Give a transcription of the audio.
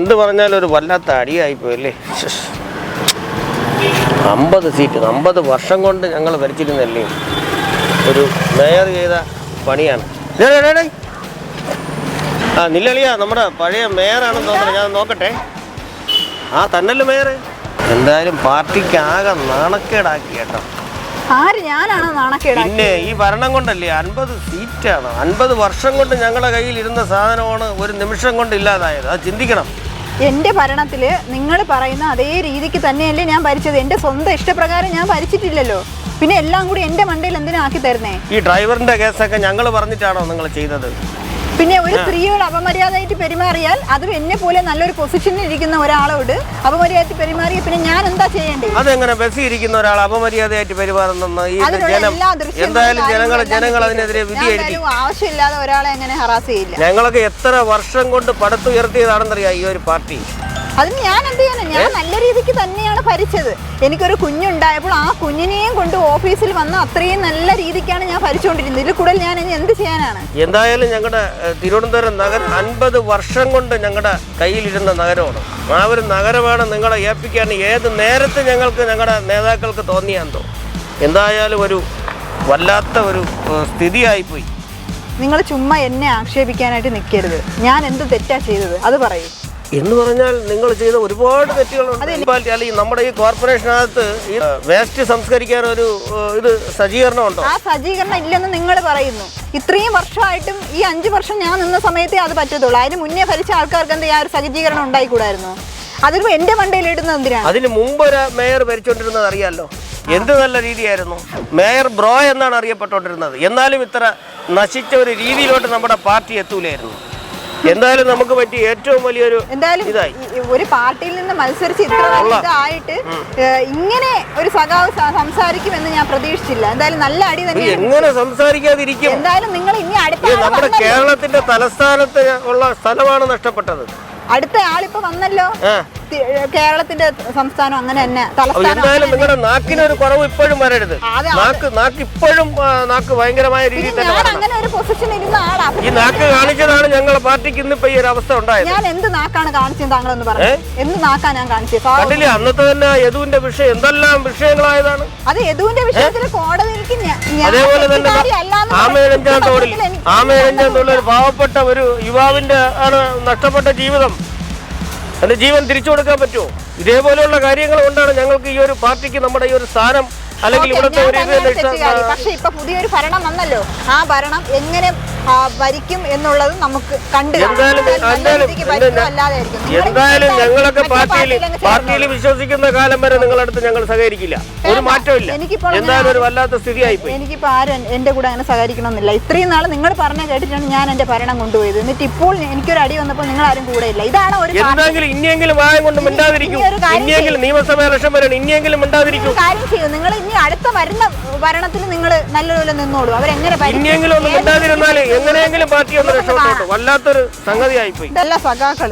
എന്ന് പറഞ്ഞാലും ഒരു വല്ലാത്ത അടിയായി പോയല്ലേ. അമ്പത് സീറ്റ് അമ്പത് വർഷം കൊണ്ട് ഞങ്ങൾ ഭരിച്ചിരുന്നല്ലേ? ഒരു മേയർ ചെയ്ത പണിയാണ്. ആ നില്ലളിയാ നമ്മുടെ പഴയ മേയറാണെന്ന് തോന്നുന്നു ഞാൻ നോക്കട്ടെ. ആ തന്നല്ലോ മേയർ എന്തായാലും പാർട്ടിക്ക് ആകെ നാണക്കേടാക്കി കേട്ടോ. ആര് ഞാനാണോ പിന്നെ ഈ ഭരണം കൊണ്ടല്ലേ അൻപത് സീറ്റാണ്. അൻപത് വർഷം കൊണ്ട് ഞങ്ങളുടെ കയ്യിൽ ഇരുന്ന സാധനമാണ് ഒരു നിമിഷം കൊണ്ട് ഇല്ലാതായത്. അത് ചിന്തിക്കണം. എന്റെ ഭരണത്തിൽ നിങ്ങൾ പറയുന്ന അതേ രീതിക്ക് തന്നെയല്ലേ ഞാൻ ഭരിച്ചത്. എന്റെ സ്വന്തം ഇഷ്ടപ്രകാരം ഞാൻ ഭരിച്ചിട്ടില്ലല്ലോ. പിന്നെ എല്ലാം കൂടി എന്റെ മണ്ടയിൽ എന്തിനാക്കി തരുന്നേ? ഈ ഡ്രൈവറിന്റെ കേസൊക്കെ ഞങ്ങൾ പറഞ്ഞിട്ടാണോ നിങ്ങൾ ചെയ്തത്? പിന്നെ ഒരു സ്ത്രീയോട് അപമര്യാദയായിട്ട് പെരുമാറിയാൽ അതും എന്നെ പോലെ നല്ലൊരു പൊസിഷനിൽ ഇരിക്കുന്ന ഒരാളോട് അപമര്യാദയായിട്ട് പെരുമാറിയ പിന്നെ ഞാൻ എന്താ ചെയ്യേണ്ടത് അതെങ്ങനെ ബസ്സിൽ ഇരിക്കുന്ന ഒരാൾ അപമര്യാദയായിട്ട് പെരുമാറുന്ന ഈ ജനം എന്തായാലും ജനങ്ങൾ ജനങ്ങൾ അതിനെതിരെ വിധി എഴുതി ആവശ്യമില്ലാതെ ഒരാളെ എങ്ങനെ ഹറാസ് ചെയ്യില്ല. ഞങ്ങളൊക്കെ എത്ര വർഷം കൊണ്ട് പടുത്തുയർത്തിയതാണെന്നറിയാം ഈ ഒരു പാർട്ടി. അതിന് ഞാൻ എന്ത് ചെയ്യാനാ? ഞാൻ നല്ല രീതിക്ക് തന്നെയാണ് ഭരിച്ചത്. എനിക്കൊരു കുഞ്ഞുണ്ടായപ്പോൾ ആ കുഞ്ഞിനെയും കൊണ്ട് ഓഫീസിൽ വന്ന അത്രയും നല്ല രീതിക്കാണ് ഞാൻ ഭരിച്ചുകൊണ്ടിരുന്നത് ഇതിൽ കൂടുതൽ ഞാൻ ഇനി എന്ത് ചെയ്യാനാണ്? എന്തായാലും ഞങ്ങളുടെ തിരുവനന്തപുരം നഗരം അൻപത് വർഷം കൊണ്ട് ഞങ്ങളുടെ കയ്യിലിരുന്ന നഗരമാണ്. ആ ഒരു നഗരമാണ് നിങ്ങളെ ഏൽപ്പിക്കാൻ ഏത് നേരത്തെ ഞങ്ങൾക്ക് ഞങ്ങളുടെ നേതാക്കൾക്ക് തോന്നിയാന്തോ എന്തായാലും ഒരു വല്ലാത്ത ഒരു സ്ഥിതിയായിപ്പോയി. നിങ്ങൾ ചുമ്മാ എന്നെ ആക്ഷേപിക്കാനായിട്ട് നിൽക്കരുത്. ഞാൻ എന്ത് തെറ്റാ ചെയ്തത്? അത് പറയൂ. എന്ന് പറഞ്ഞാൽ നിങ്ങൾ ചെയ്ത ഒരുപാട് തെറ്റുകളുണ്ട്. മുനിസിപ്പാലിറ്റി അല്ലെങ്കിൽ നമ്മുടെ ഈ കോർപ്പറേഷനകത്ത് ഈ വേസ്റ്റ് സംസ്കരിക്കാൻ ഒരു ഇത് സജ്ജീകരണം ഉണ്ടോ ആ സജ്ജീകരണം ഇല്ലെന്ന് നിങ്ങൾ പറയുന്നു. ഇത്രയും വർഷമായിട്ടും ഈ അഞ്ച് വർഷം ഞാൻ നിന്ന സമയത്തേ അത് പറ്റത്തുള്ളൂ. അതിന് മുന്നേ ഭരിച്ച ആൾക്കാർക്ക് എന്താ ആ ഒരു സജ്ജീകരണം ഉണ്ടായിക്കൂടായിരുന്നു? അതിന് എന്റെ മണ്ടയിൽ ഇടുന്നത് എന്തിനാണ് അതിന് മുമ്പ് ഒരു മേയർ ഭരിച്ചുകൊണ്ടിരുന്നത് അറിയാലോ? എന്ത് നല്ല രീതിയായിരുന്നു? മേയർ ബ്രോ എന്നാണ് അറിയപ്പെട്ടുകൊണ്ടിരുന്നത്. എന്നാലും ഇത്ര നശിച്ച ഒരു രീതിയിലോട്ട് നമ്മുടെ പാർട്ടി എത്തൂലായിരുന്നു. എന്തായാലും നമുക്ക് പറ്റിയ ഏറ്റവും വലിയൊരു എന്തായാലും ഇതായി. ഒരു പാർട്ടിയിൽ നിന്ന് മത്സരിച്ച് ഇത്ര ഇതായിട്ട് ഇങ്ങനെ ഒരു സഖാവ് സംസാരിക്കും സംസാരിക്കുമെന്ന് ഞാൻ പ്രതീക്ഷിച്ചില്ല. എന്തായാലും നല്ല അടി തന്നെ എങ്ങനെ സംസാരിക്കാതിരിക്കും? എന്തായാലും നിങ്ങൾ ഇനി അടുത്ത നമ്മുടെ കേരളത്തിന്റെ തലസ്ഥാനത്ത് ഉള്ള സ്ഥലമാണ് നഷ്ടപ്പെട്ടത്. അടുത്ത ആളിപ്പോ വന്നല്ലോ. കേരളത്തിന്റെ സംസ്ഥാനം അങ്ങനെ തന്നെ. തലസ്ഥാനം എന്തായാലും നിങ്ങളുടെ നാക്കിനൊരു കുറവ് ഇപ്പോഴും വരരുത്. നാക്ക് നാക്ക് ഇപ്പോഴും നാക്ക് ഭയങ്കരമായ രീതിയിൽ അങ്ങനെ ഒരു പൊസിഷൻ ഇരുന്ന ആളാ. ഈ നാക്ക് കാണിച്ചതാണ് ഞങ്ങളുടെ പാർട്ടിക്ക് ഇന്ന് ഇപ്പൊ ഈ ഒരു അവസ്ഥ ഉണ്ടായത്. ഞാൻ എന്ത് നാക്കാണ് കാണിച്ചത് താങ്കളൊന്ന് പറഞ്ഞു. എന്ത് നാക്കാ ഞാൻ കാണിച്ചത്? കണ്ടില്ല അന്നത്തെ തന്നെ യദുവിന്റെ വിഷയം എന്തെല്ലാം വിഷയങ്ങളായതാണ്? അത് യദുവിന്റെ വിഷയത്തിൽ കോടതിക്ക് അതേപോലെ തന്നെ ആമേഴഞ്ചാൻ തോടിൽ എന്നുള്ള ഒരു പാവപ്പെട്ട ഒരു യുവാവിന്റെ ആണ് നഷ്ടപ്പെട്ട ജീവിതം. എന്റെ ജീവൻ തിരിച്ചു കൊടുക്കാൻ പറ്റുമോ? ഇതേപോലെയുള്ള കാര്യങ്ങൾ കൊണ്ടാണ് ഞങ്ങൾക്ക് ഈ ഒരു പാർട്ടിക്ക് നമ്മുടെ ഈ ഒരു സ്ഥാനം അല്ലെങ്കിൽ ഇവിടുത്തെ ഒരു. പക്ഷേ ഇപ്പൊ പുതിയൊരു ഭരണം വന്നല്ലോ. ആ ഭരണം എങ്ങനെ ഭരിക്കും എന്നുള്ളത് നമുക്ക് കണ്ടു കാണാം. എന്തായാലും ഞങ്ങളൊക്കെ പാർട്ടിയിൽ പാർട്ടിയിൽ വിശ്വസിക്കുന്ന കാലം വരെ നിങ്ങളടുത്ത് ഞങ്ങൾ സഹകരിക്കില്ല. ഒരു മാറ്റമില്ല. എന്തായാലും ഒരു വല്ലാത്ത സ്ഥിതിയായിപ്പോയി എനിക്കിപ്പോ ആരും എന്റെ കൂടെ അങ്ങനെ സഹകരിക്കണമെന്നില്ല. ഇത്രയും നാൾ നിങ്ങൾ പറഞ്ഞ കേട്ടിട്ടാണ് ഞാൻ എന്റെ ഭരണം കൊണ്ടുപോയത്. എന്നിട്ട് ഇപ്പോൾ എനിക്കൊരു അടി വന്നപ്പോൾ നിങ്ങൾ ആരും കൂടെ ഇല്ല. ഇതാണ് ഒരു. എന്തെങ്കിലും ഇനിയെങ്കിലും വായം കൊണ്ട് മിണ്ടാതിരിക്കും. ഇനിയെങ്കിലും നിയമസഭ ഇലക്ഷൻ വരണം ഇനിയെങ്കിലും മിണ്ടാതിരിക്കും. കാര്യം ചെയ്യൂ. നിങ്ങൾ ഇനി അടുത്ത വരുന്ന ഭരണത്തിൽ നിങ്ങൾ നല്ലപോലെ നിന്നോളൂ. അവരെങ്ങനെ? ഇനിയെങ്കിലും ഒന്ന് മിണ്ടാതിരുന്നാൽ എങ്ങനെയെങ്കിലും പാർട്ടി ഒന്ന് രക്ഷപ്പെട്ടു വല്ലാത്തൊരു സംഗതിയായിപ്പോയി. ഇതല്ല സഖാക്കൾ.